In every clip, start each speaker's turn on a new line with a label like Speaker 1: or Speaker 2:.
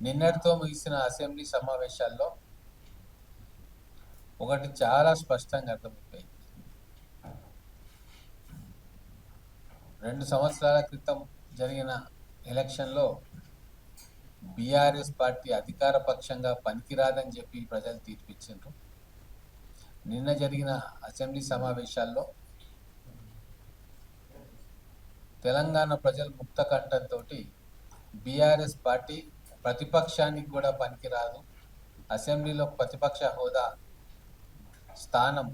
Speaker 1: నిన్నటితో ముగిసిన అసెంబ్లీ సమావేశాల్లో ఒకటి చాలా స్పష్టంగా అర్థమైపోయింది రెండు సంవత్సరాల క్రితం జరిగిన ఎలక్షన్లో బీఆర్ఎస్ పార్టీ అధికార పక్షంగా పనికిరాదని చెప్పి ప్రజలు తీర్పిచ్చిండ్రు. నిన్న జరిగిన అసెంబ్లీ సమావేశాల్లో తెలంగాణ ప్రజలు ముక్త కంఠంతో బీఆర్ఎస్ పార్టీ ప్రతిపక్షానికి కూడా పనికిరాదు. అసెంబ్లీలో ప్రతిపక్ష హోదా స్థానం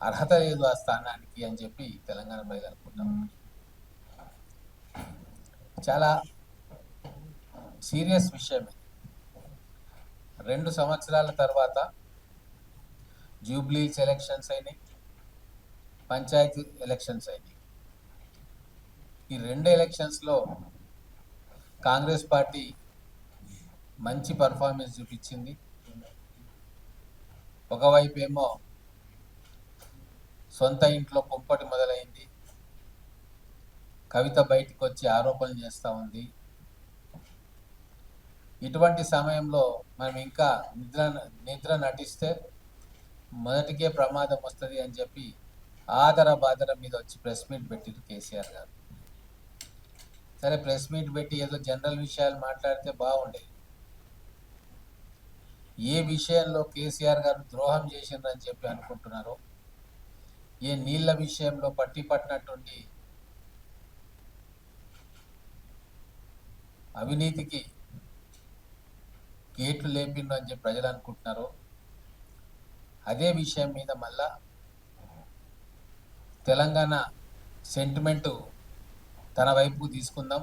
Speaker 1: అర్హత లేదు ఆ స్థానానికి అని చెప్పి తెలంగాణ ప్రజలు అనుకుంటాం చాలా సీరియస్ విషయం రెండు సంవత్సరాల తర్వాత జూబ్లీ ఎలక్షన్స్ అయినాయి పంచాయతీ ఎలక్షన్స్ అయినాయి. ఈ రెండు ఎలక్షన్స్లో కాంగ్రెస్ పార్టీ మంచి పర్ఫార్మెన్స్ చూపించింది. ఒకవైపు ఏమో సొంత ఇంట్లో కుంపటి మొదలైంది. కవిత బయటకు వచ్చి ఆరోపణలు చేస్తూ ఉంది. ఇటువంటి సమయంలో మనం ఇంకా నిద్ర నిద్ర నటిస్తే మొదటికే ప్రమాదం వస్తుంది అని చెప్పి ఆదర బాదర మీద వచ్చి ప్రెస్ మీట్ పెట్టిరు కేసీఆర్ గారు. సరే ప్రెస్ మీట్ పెట్టి ఏదో జనరల్ విషయాలు మాట్లాడితే బాగుండేది. ఏ విషయంలో కేసీఆర్ గారు ద్రోహం చేసిండ్రని చెప్పి అనుకుంటున్నారో ఏ నీళ్ళ విషయంలో పట్టి పట్టినటువంటి అవినీతికి గేట్లు లేపిండ్రు అని చెప్పి ప్రజలు అనుకుంటున్నారో అదే విషయం మీద మళ్ళా తెలంగాణ సెంటిమెంటు తన వైపుకు తీసుకుందాం.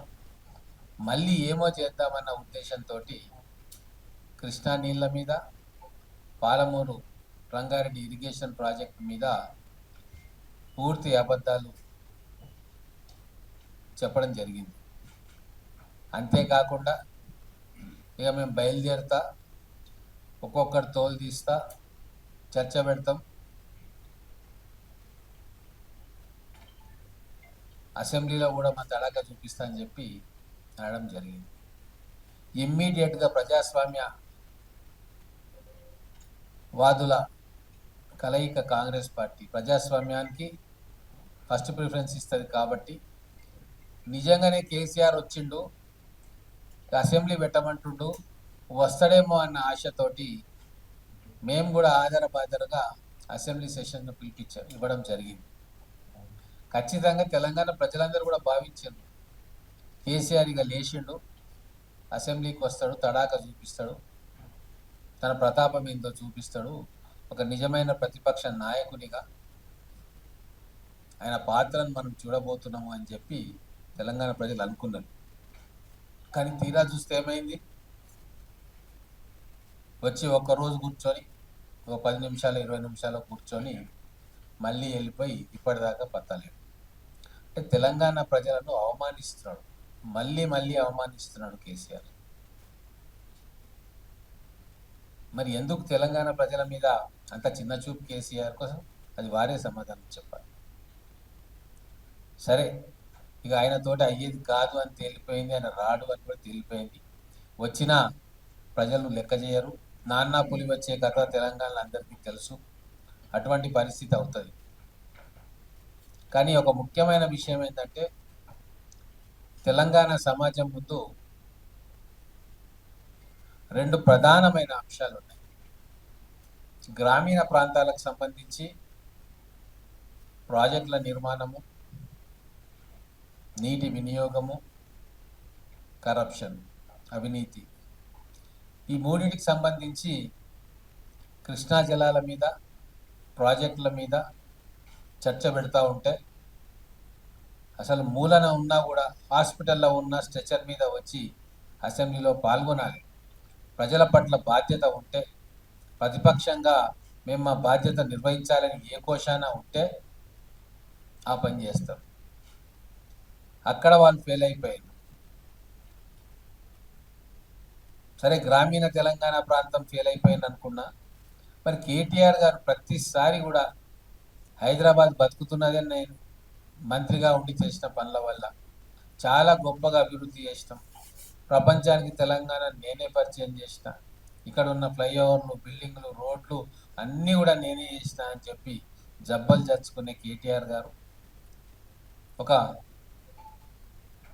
Speaker 1: మళ్ళీ ఏమో చేద్దామన్న ఉద్దేశంతో కృష్ణా నీళ్ళ మీద పాలమూరు రంగారెడ్డి ఇరిగేషన్ ప్రాజెక్టు మీద పూర్తి అబద్ధాలు చెప్పడం జరిగింది. అంతేకాకుండా ఇక మేము బయలుదేరుతా ఒక్కొక్కరు తోలు తీస్తా చర్చ పెడతాం. అసెంబ్లీలో కూడా మా తడాగా చూపిస్తా అని చెప్పి అనడం జరిగింది. ఇమ్మీడియట్గా ప్రజాస్వామ్య వాదుల కలయిక కాంగ్రెస్ పార్టీ ప్రజాస్వామ్యానికి ఫస్ట్ ప్రిఫరెన్స్ ఇస్తుంది కాబట్టి నిజంగానే కేసీఆర్ వచ్చిండు అసెంబ్లీ పెట్టమంటుండు వస్తాడేమో అన్న ఆశతోటి మేము కూడా ఆధారపాదరగా అసెంబ్లీ సెషన్ను పిలిపించ ఇవ్వడం జరిగింది. ఖచ్చితంగా తెలంగాణ ప్రజలందరూ కూడా భావించారు. కేసీఆర్ ఇక లేచిండు అసెంబ్లీకి వస్తాడు తడాక చూపిస్తాడు తన ప్రతాపం ఏందో చూపిస్తాడు. ఒక నిజమైన ప్రతిపక్ష నాయకునిగా ఆయన పాత్రను మనం చూడబోతున్నాము అని చెప్పి తెలంగాణ ప్రజలు అనుకున్నారు. కానీ తీరా చూస్తే ఏమైంది? వచ్చి ఒక్క రోజు కూర్చొని ఒక పది నిమిషాలు ఇరవై నిమిషాలు కూర్చొని మళ్ళీ వెళ్ళిపోయి ఇప్పటిదాకా పత్తలేదు తెలంగాణ ప్రజలను అవమానిస్తున్నాడు. మళ్ళీ మళ్ళీ అవమానిస్తున్నాడు కేసీఆర్. మరి ఎందుకు తెలంగాణ ప్రజల మీద అంత చిన్న చూపు కేసీఆర్ కోసం? అది వారే సమాధానం చెప్పాలి. సరే ఇక ఆయనతోటి అయ్యేది కాదు అని తేలిపోయింది ఆయన రాడు అని కూడా తేలిపోయింది. వచ్చిన ప్రజలు లెక్క చేయరు. నాన్న పులి వచ్చే కథ తెలంగాణలో అందరికీ తెలుసు. అటువంటి పరిస్థితి అవుతుంది. కానీ ఒక ముఖ్యమైన విషయం ఏంటంటే తెలంగాణ సమాజం ముందు రెండు ప్రధానమైన అంశాలు ఉన్నాయి. గ్రామీణ ప్రాంతాలకు సంబంధించి ప్రాజెక్టుల నిర్మాణము నీటి వినియోగము కరప్షన్ అవినీతి. ఈ మూడింటికి సంబంధించి కృష్ణా జలాల మీద ప్రాజెక్టుల మీద చర్చ పెడతా ఉంటే అసలు మూలన ఉన్నా కూడా హాస్పిటల్లో ఉన్న స్ట్రెచర్ మీద వచ్చి అసెంబ్లీలో పాల్గొనాలి. ప్రజల పట్ల బాధ్యత ఉంటే ప్రతిపక్షంగా మేము మా బాధ్యత నిర్వహించాలని ఏ కోశాన ఉంటే ఆ పని చేస్తాం. అక్కడ వాళ్ళు ఫెయిల్ అయిపోయారు. సరే గ్రామీణ తెలంగాణ ప్రాంతం ఫెయిల్ అయిపోయింది అనుకున్నా మరి కేటీఆర్ గారు ప్రతిసారి కూడా హైదరాబాద్ బతుకుతున్నదని నేను. మంత్రిగా ఉండి చేసిన పనుల వల్ల చాలా గొప్పగా అభివృద్ధి చేసినాం. ప్రపంచానికి తెలంగాణ నేనే పరిచయం చేసిన. ఇక్కడ ఉన్న ఫ్లైఓవర్లు బిల్డింగ్లు రోడ్లు అన్నీ కూడా నేనే చేసిన అని చెప్పి జబ్బలు జరుచుకునే కేటీఆర్ గారు. ఒక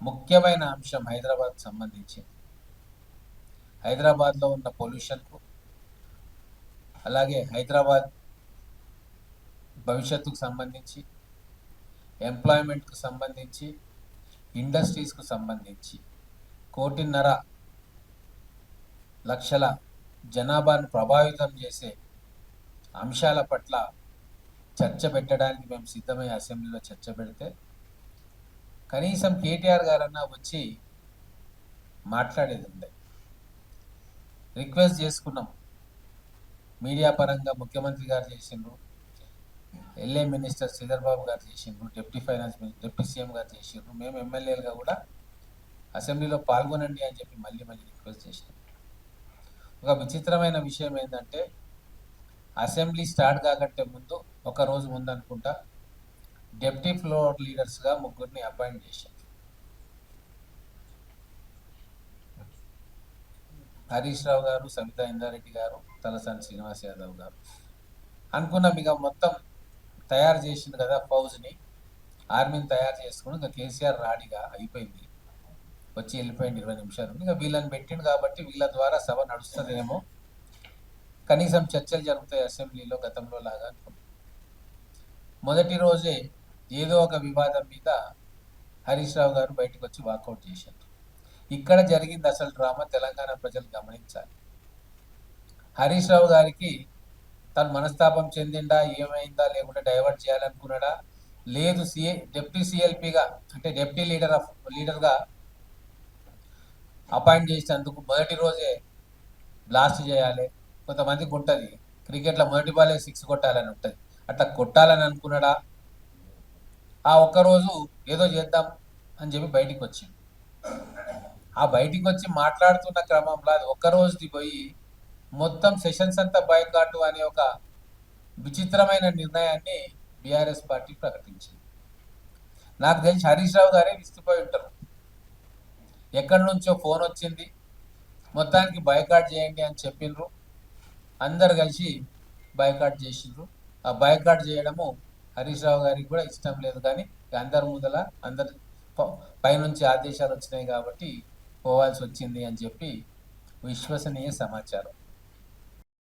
Speaker 1: ముఖ్యమైన అంశం హైదరాబాద్ సంబంధించి హైదరాబాద్లో ఉన్న పొల్యూషన్కు అలాగే హైదరాబాద్ భవిష్యత్తుకు సంబంధించి ఎంప్లాయ్మెంట్కు సంబంధించి ఇండస్ట్రీస్కు సంబంధించి కోటిన్నర లక్షల జనాభాను ప్రభావితం చేసే అంశాల పట్ల చర్చ పెట్టడానికి మేము సిద్ధమై అసెంబ్లీలో చర్చ పెడితే కనీసం కేటీఆర్ గారన్నా వచ్చి మాట్లాడేది ఉండే. రిక్వెస్ట్ చేసుకున్నాం. మీడియా పరంగా ముఖ్యమంత్రి గారు చేసిండ్రు. ఎల్ఏ మినిస్టర్ శ్రీధర్బాబు గారు చేసిండ్రు deputy finance minister deputy CM గారు చేసిండ్రు. మేము ఎమ్మెల్యేలుగా కూడా అసెంబ్లీలో పాల్గొనండి అని చెప్పి మళ్ళీ మళ్ళీ రిక్వెస్ట్ చేసినాం. ఒక విచిత్రమైన విషయం ఏంటంటే అసెంబ్లీ స్టార్ట్ కాకంటే ముందు ఒక రోజు ముందు అనుకుంటా డెప్యూటీ ఫ్లోర్ లీడర్స్గా ముగ్గురిని అపాయింట్ చేశారు. హరీష్ రావు గారు సవితా ఇందారెడ్డి గారు తలసాని శ్రీనివాస్ యాదవ్ గారు. అనుకున్నాం ఇక మొత్తం తయారు చేసింది కదా ఫౌజ్ని ఆర్మీని తయారు చేసుకుని ఇంకా కేసీఆర్ రాడిగా అయిపోయింది. వచ్చి వెళ్ళిపోయింది ఇరవై నిమిషాలు. ఇంకా వీళ్ళని పెట్టిండు కాబట్టి వీళ్ళ ద్వారా సభ నడుస్తుందేమో. కనీసం చర్చలు జరుగుతాయి అసెంబ్లీలో గతంలో లాగా. మొదటి రోజే ఏదో ఒక వివాదం మీద హరీష్ రావు గారు బయటకు వచ్చి వాకౌట్ చేశారు. ఇక్కడ జరిగింది అసలు డ్రామా తెలంగాణ ప్రజలు గమనించాలి. హరీష్ రావు గారికి తను మనస్తాపం చెందిండా ఏమైందా లేకుంటే డైవర్ట్ చేయాలనుకున్నాడా? లేదు సిఏ డెప్యూటీ సిఎల్పిగా అంటే డెప్యూటీ లీడర్ ఆఫ్ లీడర్గా అపాయింట్ చేసినందుకు మొదటి రోజే బ్లాస్ట్ చేయాలి. కొంతమందికి ఉంటుంది. క్రికెట్లో మొదటి బాలే సిక్స్ కొట్టాలని ఉంటుంది. అట్లా కొట్టాలని అనుకున్నాడా? ఆ ఒక్కరోజు ఏదో చేద్దాం అని చెప్పి బయటికి వచ్చింది ఆ బయటికి వచ్చి మాట్లాడుతున్న క్రమంలో అది ఒక్కరోజుది పోయి మొత్తం సెషన్స్ అంతా బైకాటు అనే ఒక విచిత్రమైన నిర్ణయాన్ని బీఆర్ఎస్ పార్టీ ప్రకటించింది. నాకు తెలిసి హరీష్ రావు గారే విస్తుపోయి ఉంటారు. ఎక్కడి నుంచో ఫోన్ వచ్చింది. మొత్తానికి బైకాట్ చేయండి అని చెప్పిండ్రు అందరు కలిసి బైకాట్ చేసిండ్రు ఆ బైకాట్ చేయడము హరీష్ రావు గారికి కూడా ఇష్టం లేదు కానీ అందరి ముందల అందరి ప- పైనుంచి ఆదేశాలు వచ్చినాయి కాబట్టి పోవాల్సి వచ్చింది అని చెప్పి విశ్వసనీయ సమాచారం.